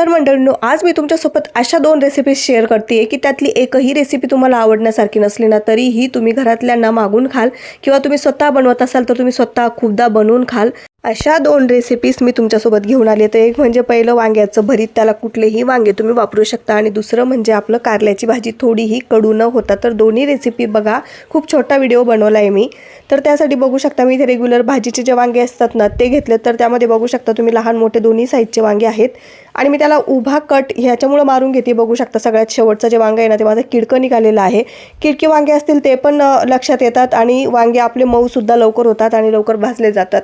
तर मंडळींनो आज मी तुमच्यासोबत अशा दोन रेसिपीज शेअर करते की त्यातली एकही रेसिपी तुम्हाला आवडण्यासारखी नसली ना तरीही तुम्ही घरातल्यांना मागून खाल किंवा तुम्ही स्वतः बनवत असाल तर तुम्ही स्वतः खूपदा बनवून खाल. अशा दोन रेसिपीज मी तुमच्यासोबत घेऊन आले तर एक म्हणजे पहिलं वांग्याचं भरीत त्याला कुठलेही वांगे तुम्ही वापरू शकता आणि दुसरं म्हणजे आपलं कारल्याची भाजी थोडीही कडू न होता. तर दोन्ही रेसिपी बघा खूप छोटा व्हिडिओ बनवला आहे मी. तर त्यासाठी बघू शकता मी इथे रेग्युलर भाजीचे जे वांगे असतात ना ते घेतले तर त्यामध्ये बघू शकता तुम्ही लहान मोठे दोन्ही साईजचे वांगे आहेत. आणि मी त्याला उभा कट ह्याच्यामुळं मारून घेते. बघू शकता सगळ्यात शेवटचं जे वांगं आहे ना ते माझं किडकं निघालेलं आहे. किडकी वांगे असतील ते पण लक्षात येतात आणि वांगे आपले मऊसुद्धा लवकर होतात आणि लवकर भाजले जातात.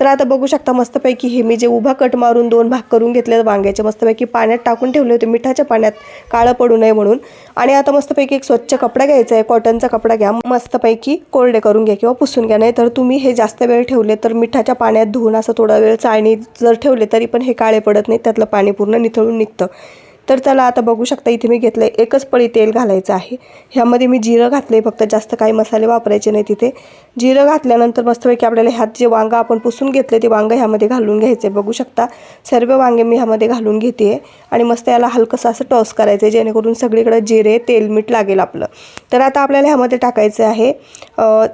तर आता बघू शकता मस्तपैकी हे मी जे उभा कट मारून दोन भाग करून घेतले वांग्याचे मस्तपैकी पाण्यात टाकून ठेवले होते मिठाच्या पाण्यात काळं पडू नये म्हणून. आणि आता मस्तपैकी एक स्वच्छ कपडा घ्यायचा आहे कॉटनचा कपडा घ्या मस्तपैकी कोरडे करून घ्या किंवा पुसून घ्या. नाही तर तुम्ही हे जास्त वेळ ठेवले तर मिठाच्या पाण्यात धुवून असं थोडा वेळ चाळणी जर ठेवले तरी पण हे काळे पडत नाही त्यातलं पाणी पूर्ण निथळून निघतं. तर चला आता बघू शकता इथे मी घेतलं आहे एकच पळी तेल घालायचं आहे. ह्यामध्ये मी जिरं घातलं आहे फक्त जास्त काही मसाले वापरायचे नाही तिथे जिरं घातल्यानंतर मस्तपैकी आपल्याला ह्यात जे वांगं आपण पुसून घेतले ते वांगं ह्यामध्ये घालून घ्यायचे बघू शकता सर्व वांगे मी ह्यामध्ये घालून घेते आणि मस्त याला हलकंसं असं टॉस करायचं आहे जेणेकरून सगळीकडं जिरे तेल मीठ लागेल आपलं. तर आता आपल्याला ह्यामध्ये टाकायचं आहे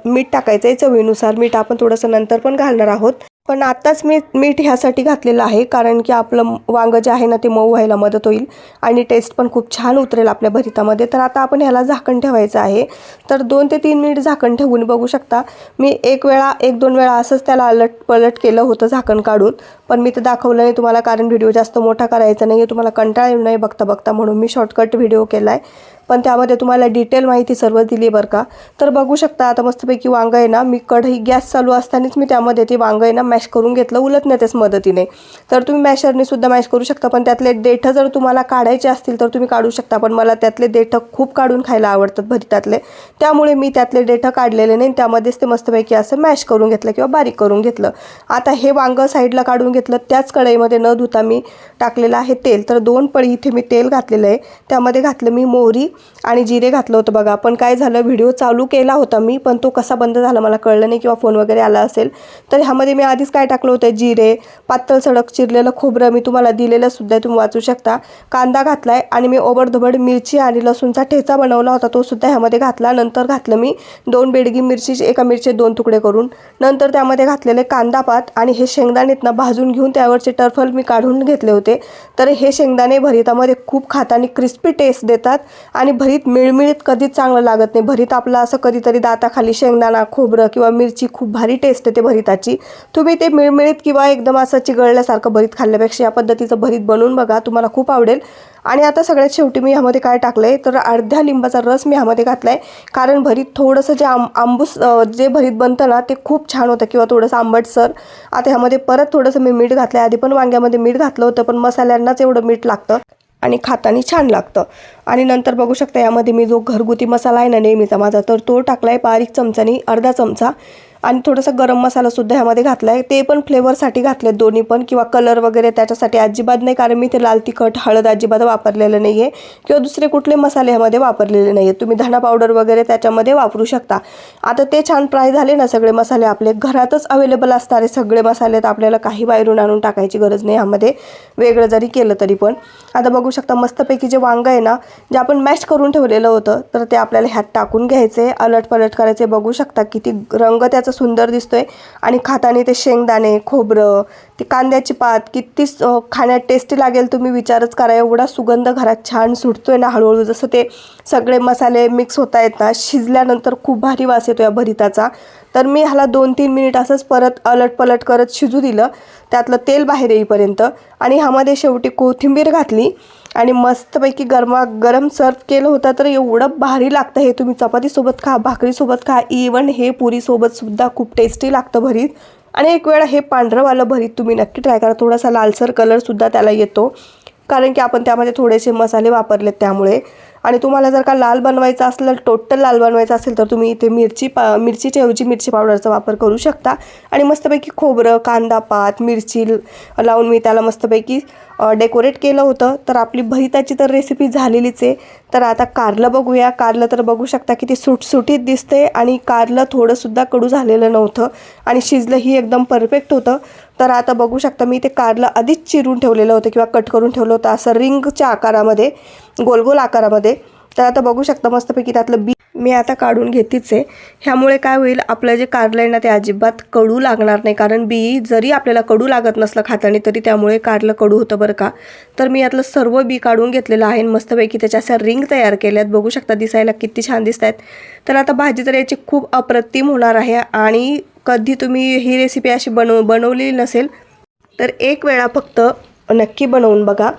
मीठ टाकायचं आहे चवीनुसार. मीठ आपण थोडंसं नंतर पण घालणार आहोत. पण आत्ताच मी मीठ ह्यासाठी घातलेलं आहे कारण की आपलं वांगं जे आहे ना ते मऊ व्हायला मदत होईल आणि टेस्ट पण खूप छान उतरेल आपल्या भरितामध्ये. तर आता आपण ह्याला झाकण ठेवायचं आहे. तर दोन ते तीन मिनिट झाकण ठेवून बघू शकता. मी एक वेळा एक दोन वेळा असंच त्याला अलट पलट केलं होतं झाकण काढून. पण मी ते दाखवलं नाही तुम्हाला कारण व्हिडिओ जास्त मोठा करायचा नाही आहे तुम्हाला कंटाळा येऊ नये बघता बघता म्हणून मी शॉर्टकट व्हिडिओ केला आहे पण त्यामध्ये तुम्हाला डिटेल माहिती सर्व दिली बरं का. तर बघू शकता आता मस्तपैकी वांगं आहे ना मी कढई गॅस चालू असतानाच मी त्यामध्ये ते वांगं आहे ना मॅश करून घेतलं. उलट नाही त्याच मदतीने. तर तुम्ही मॅशरने सुद्धा मॅश करू शकता पण त्यातले देठं जर तुम्हाला काढायचे असतील तर तुम्ही काढू शकता. पण मला त्यातले देठं खूप काढून खायला आवडतात भरितातले त्यामुळे मी त्यातले देठं काढलेले नाही. त्यामध्येच ते मस्तपैकी असं मॅश करून घेतलं किंवा बारीक करून घेतलं. आता हे वांगं साईडला काढून घेतलं त्याच कढईमध्ये न धुता मी टाकलेलं आहे तेल. तर दोन पळी इथे मी तेल घातलेलं आहे. त्यामध्ये घातलं मी मोहरी आणि जिरे घातलं होतं बघा. पण काय झालं व्हिडिओ चालू केला होता मी पण तो कसा बंद झाला मला कळलं नाही किंवा फोन वगैरे आला असेल. तर ह्यामध्ये मी आधीच काय टाकलं होतं जिरे पातळ सडक चिरलेलं खोबरं मी तुम्हाला दिलेलं सुद्धा तुम्ही वाचू शकता. कांदा घातला आहे आणि मी ओबडधोबड मिरची आणि लसूणचा ठेचा बनवला होता तो सुद्धा ह्यामध्ये घातला. नंतर घातलं मी दोन बेडगी मिरचीचे एका मिरची दोन तुकडे करून. नंतर त्यामध्ये घातलेले कांदा पात आणि हे शेंगदाणेत भाजून घेऊन त्यावरचे टरफल मी काढून घेतले होते. तर हे शेंगदाणे भरितामध्ये खूप खातानी क्रिस्पी टेस्ट देतात आणि भरीत मिळमिळीत कधीच चांगलं लागत नाही. भरीत आपलं असं कधीतरी दाताखाली शेंगदाणा खोबरं किंवा मिरची खूप भारी टेस्ट येते भरिताची. तुम्ही ते मिळमिळीत किंवा एकदम असं चिघळल्यासारखं भरीत खाल्ल्यापेक्षा या पद्धतीचं भरीत बनवून बघा. तुम्हाला खूप आवडेल. आणि आता सगळ्यात शेवटी मी ह्यामध्ये काय टाकलं आहे तर अर्ध्या लिंबाचा रस मी ह्यामध्ये घातला आहे कारण भरीत थोडंसं जे आंब आंबूस जे भरीत बनतं ना ते खूप छान होतं. किंवा थोडंसं आंबटसर आता ह्यामध्ये परत थोडंसं मी मीठ घातलं आहे आधी पण वांग्यामध्ये मीठ घातलं होतं पण मसाल्यांनाच एवढं मीठ लागतं. आणि खातानी छान लागतं. आणि नंतर बघू शकता यामध्ये मी जो घरगुती मसाला आहे ना नेहमीचा माझा तर तो टाकला आहे बारीक चमचानी अर्धा चमचा. आणि थोडासा गरम मसालासुद्धा ह्यामध्ये घातला आहे ते पण फ्लेवरसाठी घातले दोन्ही पण. किंवा कलर वगैरे त्याच्यासाठी अजिबात नाही कारण मी ते लाल तिखट हळद अजिबात वापरलेलं नाही आहे किंवा दुसरे कुठले मसाले ह्यामध्ये वापरलेले नाही आहेत तुम्ही धणा पावडर वगैरे त्याच्यामध्ये वापरू शकता. आता ते छान फ्राय झाले ना सगळे मसाले आपले. घरातच अवेलेबल असणारे सगळे मसाले तर आपल्याला काही बाहेरून आणून टाकायची गरज नाही ह्यामध्ये. वेगळं जरी केलं तरी पण. आता बघू शकता मस्तपैकी जे वांगं आहे ना जे आपण मॅश करून ठेवलेलं होतं तर ते आपल्याला ह्यात टाकून घ्यायचे. अलट पलट करायचे. बघू शकता किती रंग त्याचा सुंदर दिसतोय. आणि खाताना ते शेंगदाणे खोबरं ती कांद्याची पात किती खाण्यात टेस्टी लागेल तुम्ही विचारच करा. एवढा सुगंध घरात छान सुटतोय ना हळूहळू. जसं ते सगळे मसाले मिक्स होत आहेत ना शिजल्यानंतर खूप भारी वास येतो या भरिताचा. तर मी ह्याला दोन तीन मिनिट असंच परत अलट पलट करत शिजू दिलं. त्यातलं तेल बाहेर येईपर्यंत. आणि ह्यामध्ये शेवटी कोथिंबीर घातली. आणि मस्तपैकी गरमा गरम सर्व केलं होतं तर एवढं भारी लागतं हे तुम्ही चपातीसोबत खा भाकरीसोबत खा इवन हे पुरीसोबतसुद्धा खूप टेस्टी लागतं भरीत. आणि एक वेळा हे पांढरंवालं भरीत तुम्ही नक्की ट्राय करा थोडासा लालसर कलरसुद्धा त्याला येतो. कारण की आपण त्यामध्ये थोडेसे मसाले वापरलेत त्यामुळे. आणि तुम्हाला जर का लाल बनवायचा असलं टोटल लाल बनवायचं असेल तर तुम्ही इथे मिरची पा मिरचीच्या ऐवजी मिरची पावडरचा वापर करू शकता. आणि मस्तपैकी खोबरं कांदा पात मिरची लावून मी त्याला मस्तपैकी डेकोरेट केलं होतं. तर आपली भरिताची तर रेसिपी झालेलीच आहे. तर आता कारलं बघूया. कारलं तर बघू शकता की ती सुटसुटीत दिसते आणि कारलं थोडंसुद्धा कडू झालेलं नव्हतं. आणि शिजलंही एकदम परफेक्ट होतं. तर आता बघू शकता मी ते कारलं आधीच चिरून ठेवलेलं होतं किंवा कट करून ठेवलं होतं असं रिंगच्या आकारामध्ये गोल गोल आकारामध्ये. तर आता बघू शकता मस्तपैकी त्यातलं बी मी आता काढून घेतीच. आहे ह्यामुळे काय होईल आपलं जे कारलं आहे ना ते अजिबात कडू लागणार नाही. कारण बी जरी आपल्याला कडू लागत नसलं खाताने तरी त्यामुळे कारलं कडू होतं बरं का. तर मी यातलं सर्व बी काढून घेतलेलं आहे आणि मस्तपैकी त्याच्या अशा रिंग तयार केल्यात. बघू शकता दिसायला किती छान दिसत आहेत तर आता भाजी तर याची खूप अप्रतिम होणार आहे आणि कधी तुम्ही ही रेसिपी अशी बनव बनवलेली नसेल तर एक वेळा फक्त नक्की बनवून बघा.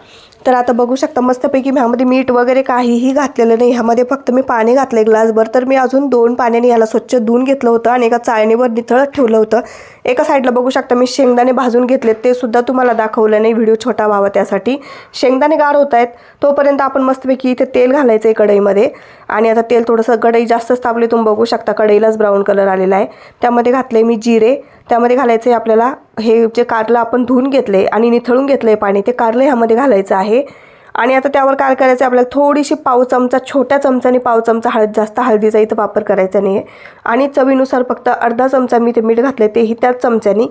तर आता बघू शकता मस्तपैकी ह्यामध्ये मीठ वगैरे काहीही घातलेलं नाही. ह्यामध्ये फक्त मी पाणी घातलं एक ग्लासभर. तर मी अजून दोन पाण्याने ह्याला स्वच्छ धुवून घेतलं होतं आणि एका चाळणीवर निथळत ठेवलं होतं. एका साईडला बघू शकता मी शेंगदाणे भाजून घेतले ते सुद्धा तुम्हाला दाखवलं नाही. व्हिडिओ छोटा व्हावा त्यासाठी. शेंगदाणे गार होत आहेत. तोपर्यंत आपण मस्तपैकी इथे तेल घालायचं आहे कढईमध्ये. आणि आता तेल थोडंसं कढई जास्तच तापली तुम्ही बघू शकता कढईलाच ब्राऊन कलर आलेला आहे. त्यामध्ये घातले मी जिरे. त्यामध्ये घालायचं आहे आपल्याला हे जे कारलं आपण धुवून घेतले आणि निथळून घेतलं आहे पाणी ते कारलं ह्यामध्ये घालायचं आहे. आणि आता त्यावर काय करायचं आहे? आपल्याला थोडीशी पाव चमचा छोट्या चमचाने पाव चमचा हळद जास्त हळदीचा इथं वापर करायचा नाही आहे आणि चवीनुसार फक्त अर्धा चमचा मी ते मीठ घातलं तेही त्याच चमच्यानी.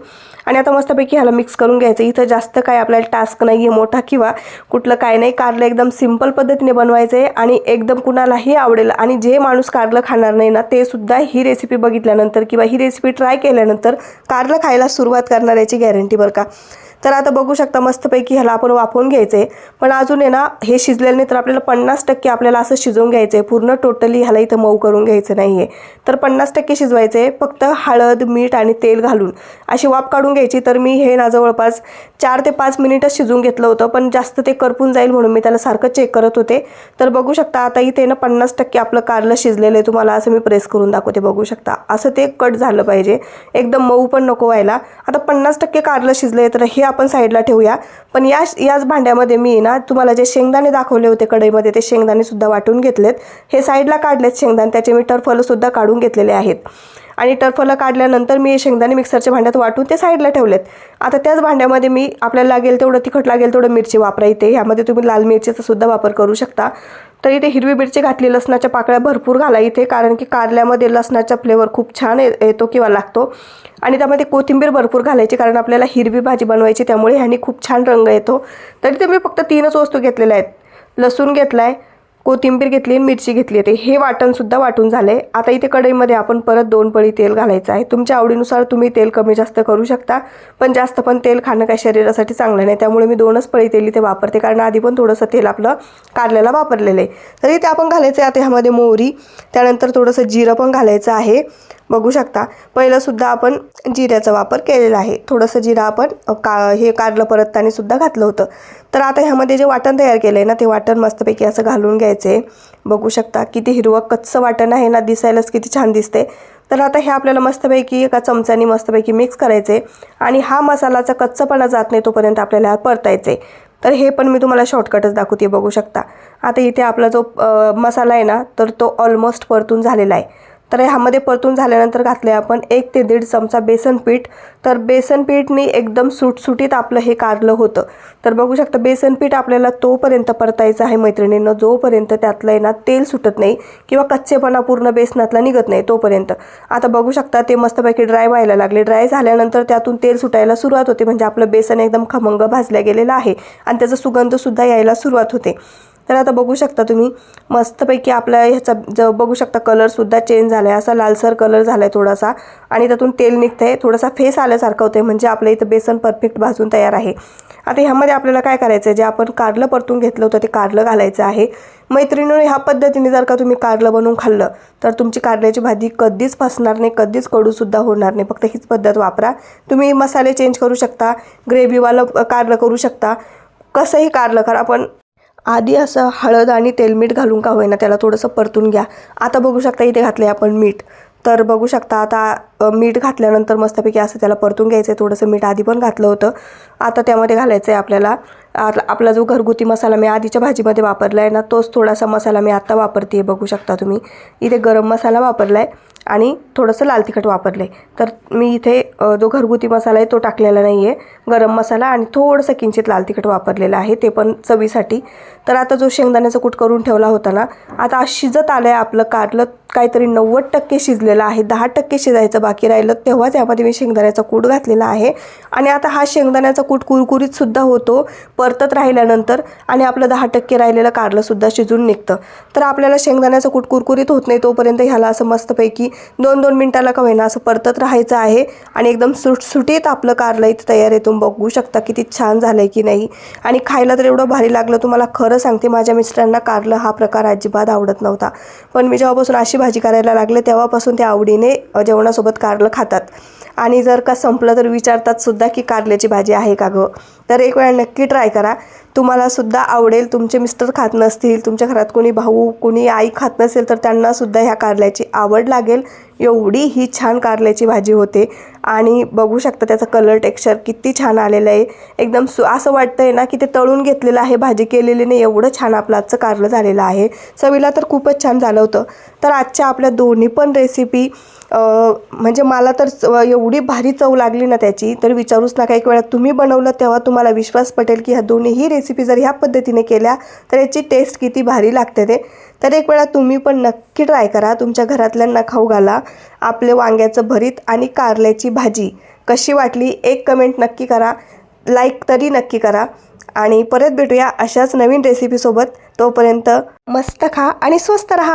आणि आता मस्तपैकी ह्याला मिक्स करून घ्यायचं. इथं जास्त काय आपल्याला टास्क नाही आहे मोठा किंवा कुठलं काय नाही. कारलं एकदम सिंपल पद्धतीने बनवायचं आहे आणि एकदम कुणालाही आवडेल. आणि जे माणूस कारलं खाणार नाही ना ते सुद्धा ही रेसिपी बघितल्यानंतर किंवा ही रेसिपी ट्राय केल्यानंतर कारलं खायला सुरुवात करणार याची गॅरंटी बरं का. तर आता बघू शकता मस्तपैकी ह्याला आपण वाफवून घ्यायचे. पण अजून आहे ना हे शिजलेलं नाही तर आपल्याला पन्नास टक्के आपल्याला असं शिजवून घ्यायचं आहे पूर्ण टोटली ह्याला इथं मऊ करून घ्यायचं नाही आहे तर पन्नास टक्के शिजवायचं आहे फक्त हळद मीठ आणि तेल घालून. अशी वाफ काढून घ्यायची. तर मी हे ना जवळपास चार ते पाच मिनिटच शिजवून घेतलं होतं पण जास्त ते करपून जाईल म्हणून मी त्याला सारखं चेक करत होते. तर बघू शकता आता इथे ना पन्नास टक्के आपलं कारलं शिजलेलं आहे. तुम्हाला असं मी प्रेस करून दाखवते बघू शकता. असं ते कट झालं पाहिजे. एकदम मऊ पण नको व्हायला. आता पन्नास टक्के कारलं शिजलं आहे तर हे आपण साईडला ठेवूया. पण या याच भांड्यामध्ये मी ना तुम्हाला जे शेंगदाणे दाखवले होते कढईमध्ये ते शेंगदाणे सुद्धा वाटून घेतलेत. हे साईडला काढलेत शेंगदाणे त्याचे मी टरफलसुद्धा काढून घेतलेले आहेत. आणि टर्फलं काढल्यानंतर मी हे शेंगदाणे मिक्सरच्या भांड्यात वाटून ते साईडला ठेवलेत. आता त्याच भांड्यामध्ये मी आपल्याला लागेल तेवढं तिखट लागेल तेवढं मिरची वापरायते ह्यामध्ये तुम्ही लाल मिरचीचा सुद्धा वापर करू शकता. तर इथे हिरवी मिरची घातली लसणाच्या पाकळ्या भरपूर घाला इथे कारण की कारल्यामध्ये लसणाचा फ्लेवर खूप छान ये- येतो किंवा लागतो. आणि त्यामध्ये कोथिंबीर भरपूर घालायची कारण आपल्याला हिरवी भाजी बनवायची त्यामुळे ह्यानी खूप छान रंग येतो. तरी ते मी फक्त तीनच वस्तू घेतलेल्या आहेत. लसूण घेतला आहे कोथिंबीर घेतली मिरची घेतली आहे हे वाटणसुद्धा वाटून झालं. आहे आता इथे कढईमध्ये आपण परत दोन पळी तेल घालायचं आहे. तुमच्या आवडीनुसार तुम्ही तेल कमी जास्त करू शकता पण जास्त पण तेल खाणं काही शरीरासाठी चांगलं नाही. त्यामुळे मी दोनच पळी तेल इथे वापरते कारण आधी पण थोडंसं तेल आपलं कारल्याला वापरलेलं आहे. तर इथे आपण घालायचं आहे आता ह्यामध्ये मोहरी त्यानंतर थोडंसं जिरं पण घालायचं आहे. बघू शकता. पहिलंसुद्धा आपण जिऱ्याचा वापर केलेला आहे. थोडंसं जिरा आपण का हे कारलं परतताना सुद्धा घातलं होतं. तर आता ह्यामध्ये जे वाटण तयार केलं आहे ना ते वाटण मस्तपैकी असं घालून घ्यायचं. आहे बघू शकता किती हिरवं कच्चं वाटण आहे ना दिसायलाच किती छान दिसते तर आता हे आपल्याला मस्तपैकी एका चमच्यानी मस्तपैकी मिक्स करायचं आहे आणि हा मसालाचा कच्चपणा जात नाही तोपर्यंत आपल्याला परतायचं. आहे तर हे पण मी तुम्हाला शॉर्टकटच दाखवते बघू शकता. आता इथे आपला जो मसाला आहे ना तर तो ऑलमोस्ट परतून झालेला आहे. तर ह्यामध्ये परतून झाल्यानंतर घातले आपण एक ते दीड चमचा बेसन पीठ. तर बेसन पीठनी एकदम सुटसुटीत आपलं हे कारलं होतं. तर बघू शकता बेसन पीठ आपल्याला तोपर्यंत परतायचं आहे मैत्रिणींनं. जोपर्यंत त्यातलं आहे ना तेल सुटत नाही किंवा कच्चेपणा पूर्ण बेसनातला निघत नाही तोपर्यंत. आता बघू शकता ते मस्तपैकी ड्राय व्हायला लागले. ड्राय झाल्यानंतर त्यातून तेल सुटायला सुरुवात होते. म्हणजे आपलं बेसन एकदम खमंग भाजल्या गेलेलं आहे. आणि त्याचा सुगंधसुद्धा यायला सुरुवात होते. तर आता बघू शकता तुम्ही मस्तपैकी आपल्या ह्याचा ज बघू शकता कलरसुद्धा चेंज झाला आहे असा लालसर कलर झाला आहे थोडासा. आणि त्यातून तेल निघतं आहे थोडासा फेस आल्यासारखं होतं आहे म्हणजे आपल्या इथं बेसन परफेक्ट भाजून तयार आहे. आता ह्यामध्ये आपल्याला काय करायचं आहे जे आपण कारलं परतून घेतलं होतं ते कारलं घालायचं आहे. मैत्रिणीनं ह्या पद्धतीने जर का तुम्ही कारलं बनवून खाल्लं तर तुमची कारल्याची भाजी कधीच फसणार नाही कधीच कडूसुद्धा होणार नाही. फक्त हीच पद्धत वापरा. तुम्ही मसाले चेंज करू शकता. ग्रेव्हीवालं कारलं करू शकता. कसंही कारलं करा पण आधी असं हळद आणि तेलमीठ घालून का होईना त्याला थोडंसं परतून घ्या. आता बघू शकता इथे घातले आपण मीठ. तर बघू शकता आता मीठ घातल्यानंतर मस्तपैकी असं त्याला परतून घ्यायचं आहे थोडंसं मीठ आधी पण घातलं होतं. आता त्यामध्ये घालायचं आहे आपल्याला आपला जो घरगुती मसाला मी आधीच्या भाजीमध्ये वापरला आहे ना तोच थोडासा मसाला मी आत्ता वापरते बघू शकता तुम्ही. इथे गरम मसाला वापरला आहे आणि थोडंसं लाल तिखट वापरलं आहे तर मी इथे जो घरगुती मसाला आहे तो टाकलेला नाही आहे गरम मसाला आणि थोडंसं किंचित लाल तिखट वापरलेलं आहे. ते पण चवीसाठी. तर आता जो शेंगदाण्याचा कूट करून ठेवला होता ना आता शिजत आलं आहे आपलं. कारलं काहीतरी नव्वद टक्के शिजलेलं आहे. दहा टक्के शिजायचं बाकी बाकी राहिलं तेव्हाच यामध्ये मी शेंगदाण्याचा कूट घातलेला आहे. आणि आता हा शेंगदाण्याचा कूट कुरकुरीतसुद्धा होतो परतत राहिल्यानंतर आणि आपलं दहा टक्के राहिलेलं कारलंसुद्धा शिजून निघतं. तर आपल्याला शेंगदाण्याचं कूट कुरकुरीत होत नाही तोपर्यंत ह्याला असं मस्तपैकी दोन दोन मिनटाला का होईना असं परतत राहायचं आहे. आणि एकदम सुटसुटीत आपलं कारलं इथं तयार आहे तुम्ही बघू शकता किती छान झालं आहे की नाही. आणि खायला तर एवढं भारी लागलं तुम्हाला खरं सांगते माझ्या मिस्टरांना कारलं हा प्रकार अजिबात आवडत नव्हता. पण मी जेव्हापासून अशी भाजी करायला लागले तेव्हापासून ते आवडीने जेवणासोबत सोबत कारलं खातात. आणि जर का संपलं तर विचारतात सुद्धा की कारल्याची भाजी आहे का गं? तर एक वेळा नक्की ट्राय करा. तुम्हाला सुद्धा आवडेल. तुमचे मिस्टर खात नसतील तुमच्या घरात कोणी भाऊ कोणी आई खात नसेल तर त्यांना सुद्धा ह्या कारल्याची आवड लागेल. एवढी ही छान कारल्याची भाजी होते. आणि बघू शकता त्याचा कलर टेक्स्चर किती छान आलेलं आहे. एकदम सु असं वाटतं आहे ना की ते तळून घेतलेलं आहे भाजी केलेली नाही. एवढं छान आपलं आजचं कारलं झालेलं आहे. चवीला तर खूपच छान झालं होतं. तर आजच्या आपल्या दोन्ही पण रेसिपी म्हणजे मला तर च- एवढी भारी चव लागली ना त्याची तर विचारूच नका. एक वेळा तुम्ही बनवलं तेव्हा तुम्हाला विश्वास पटेल की ह्या दोन्हीही रेसिपी जर ह्या पद्धतीने केल्या तर याची टेस्ट किती भारी लागते ते. तर एक वेळा तुम्ही पण नक्की ट्राय करा. तुमच्या घरातल्यांना खाऊ घाला. आपले वांग्याचं भरीत आणि कारल्याची भाजी. कशी वाटली एक कमेंट नक्की करा. लाईक तरी नक्की करा. आणि परत भेटूया अशाच नवीन रेसिपीसोबत तोपर्यंत मस्त खा आणि स्वस्त रहा.